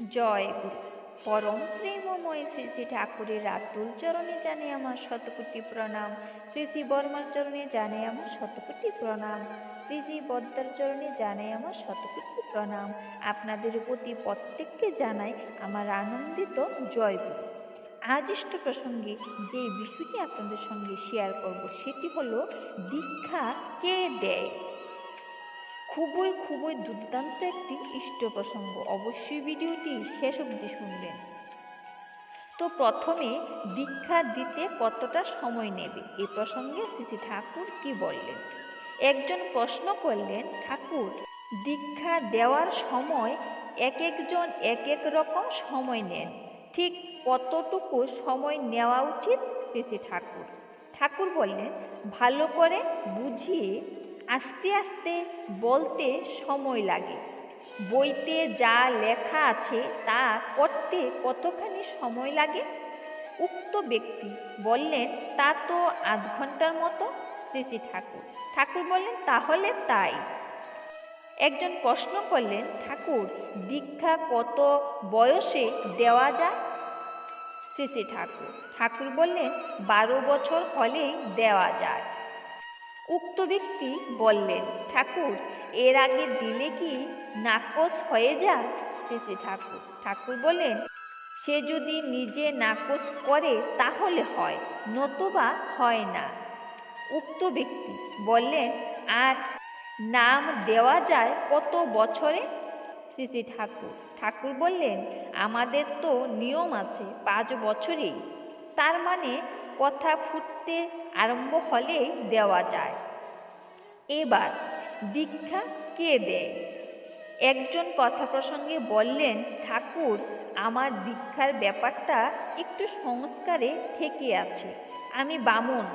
জয় গুরু। পরম প্রেমময় শ্রী শ্রী ঠাকুরের রাতুল চরণে জানে আমার শতকোটি প্রণাম। শ্রী শ্রী বর্মার চরণে জানে আমার শতকোটি প্রণাম। শ্রী শ্রী বদ্দার চরণে জানাই আমার শতকোটি প্রণাম। আপনাদের প্রতি প্রত্যেককে জানাই আমার আনন্দিত জয় গুরু। আজ প্রসঙ্গে যে বিষয়টি আপনাদের সঙ্গে শেয়ার করব, সেটি হলো দীক্ষা কে দেয়? খুবই খুবই দুর্দান্ত একটি ইষ্ট প্রসঙ্গ। অবশ্যই ভিডিওটি শেষ অবধি শুনবেন। তো প্রথমে দীক্ষা দিতে কতটা সময় নেবে? এ প্রসঙ্গে শ্রী ঠাকুর কি বললেন? একজন প্রশ্ন করলেন, ঠাকুর, দীক্ষা দেওয়ার সময় এক একজন এক এক রকম সময় নেন। ঠিক কতটুকু সময় নেওয়া উচিত? শ্রী ঠাকুর। ঠাকুর বললেন, ভালো করে বুঝিয়ে আস্তে আস্তে বলতে সময় লাগে। বইতে যা লেখা আছে তা করতে কতখানি সময় লাগে? উক্ত ব্যক্তি বললেন, তা তো আধ ঘণ্টার মতো। শ্রী শ্রী ঠাকুর ঠাকুর বললেন, তাহলে তাই। একজন প্রশ্ন করলেন, ঠাকুর, দীক্ষা কত বয়সে দেওয়া যায়? শ্রী শ্রী ঠাকুর ঠাকুর বললেন, বারো বছর হলেই দেওয়া যায়। উক্ত ব্যক্তি বললেন, ঠাকুর, এর আগে দিলে কি নাকচ হয়ে যায়? শ্রী শ্রী ঠাকুর ঠাকুর বললেন, সে যদি নিজে নাকচ করে তাহলে হয়, নতুবা হয় না। উক্ত ব্যক্তি বললেন, আর নাম দেওয়া যায় কত বছরে? শ্রী ঠাকুর ঠাকুর বললেন, আমাদের তো নিয়ম আছে, পাঁচ বছরেই। তার মানে কথা ফুটতে আরম্ভ হলেই দেওয়া যায়। এবার দীক্ষা কে দেয়? একজন কথা প্রসঙ্গে বললেন, ঠাকুর, আমার দীক্ষার ব্যাপারটা একটু সংস্কারে ঠেকে আছে। আমি বামন।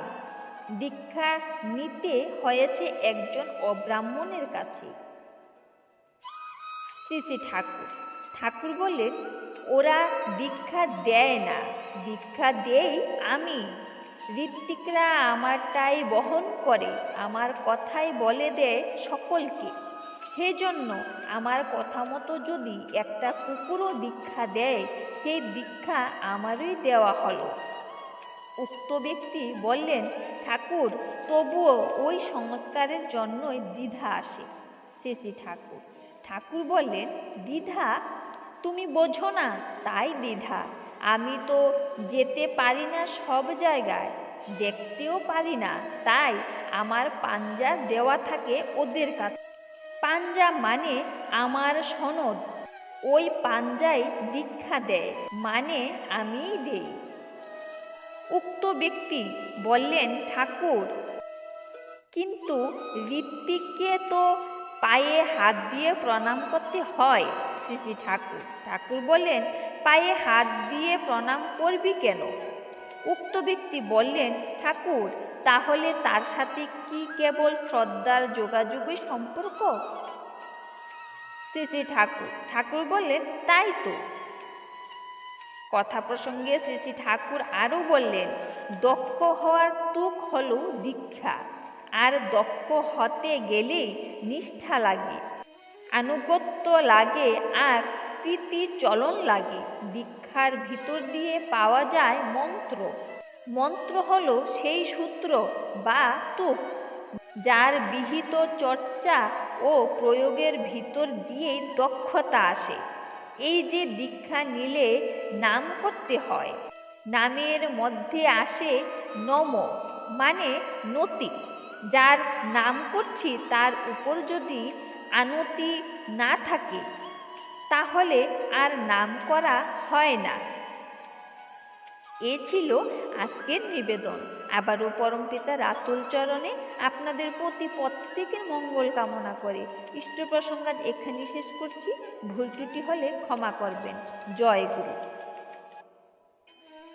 দীক্ষা নিতে হয়েছে একজন অব্রাহ্মণের কাছে। শ্রী শ্রী ঠাকুর ঠাকুর বললেন, ওরা দীক্ষা দেয় না, দীক্ষা দেই আমি। ঋত্বিকরা আমারটাই বহন করে, আমার কথাই বলে দেয় সকলকে। সেজন্য আমার কথা মতো যদি একটা কুকুরও দীক্ষা দেয়, সেই দীক্ষা আমারই দেওয়া হলো। উক্ত ব্যক্তি বললেন, ঠাকুর, তবুও ওই সংস্কারের জন্যই দ্বিধা আসে। শ্রী ঠাকুর। ঠাকুর বললেন, দ্বিধা তুমি বোঝো না, তাই দ্বিধা। আমি তো যেতে পারি না সব জায়গায়, দেখতেও পারি না, তাই আমার পাঞ্জা দেওয়া থাকে ওদের কাছে। পাঞ্জা মানে আমার সনদ, ওই পাঞ্জায় দীক্ষা দেয় মানে আমিই দেই। উক্ত ব্যক্তি বললেন, ঠাকুর, কিন্তু ঋত্বিককে তো পায়ে হাত দিয়ে প্রণাম করতে হয়, শ্রী শ্রী ঠাকুর। ঠাকুর বললেন, পায়ে হাত দিয়ে প্রণাম করবি কেন? উক্ত ব্যক্তি বললেন, ঠাকুর, তাহলে তার সাথে কি কেবল শ্রদ্ধার যোগাযোগই সম্পর্ক? শ্রী শ্রী ঠাকুর। ঠাকুর বললেন, তাই তো। কথা প্রসঙ্গে শ্রী শ্রী ঠাকুর আরও বললেন, দক্ষ হওয়ার তুক হলো দীক্ষা। আর দক্ষ হতে গেলেই নিষ্ঠা লাগে, আনুগত্য লাগে আর প্রীতি চলন লাগে। দীক্ষার ভিতর দিয়ে পাওয়া যায় মন্ত্র। মন্ত্র হল সেই সূত্র বা তুক যার বিহিত চর্চা ও প্রয়োগের ভিতর দিয়েই দক্ষতা আসে। এই যে দীক্ষা নিলে নাম করতে হয়, নামের মধ্যে আসে নম মানে নতি যার নাম করছি তার উপর যদি আনতি না থাকে, তাহলে আর নাম করা হয় না। এ ছিল আজকের নিবেদন। আবারও পরমপিতা রাতুল চরণে আপনাদের প্রতি প্রত্যেকের মঙ্গল কামনা করে ইষ্ট প্রসঙ্গাত এখানে শেষ করছি। ভুল ত্রুটি হলে ক্ষমা করবেন। জয় গুরু।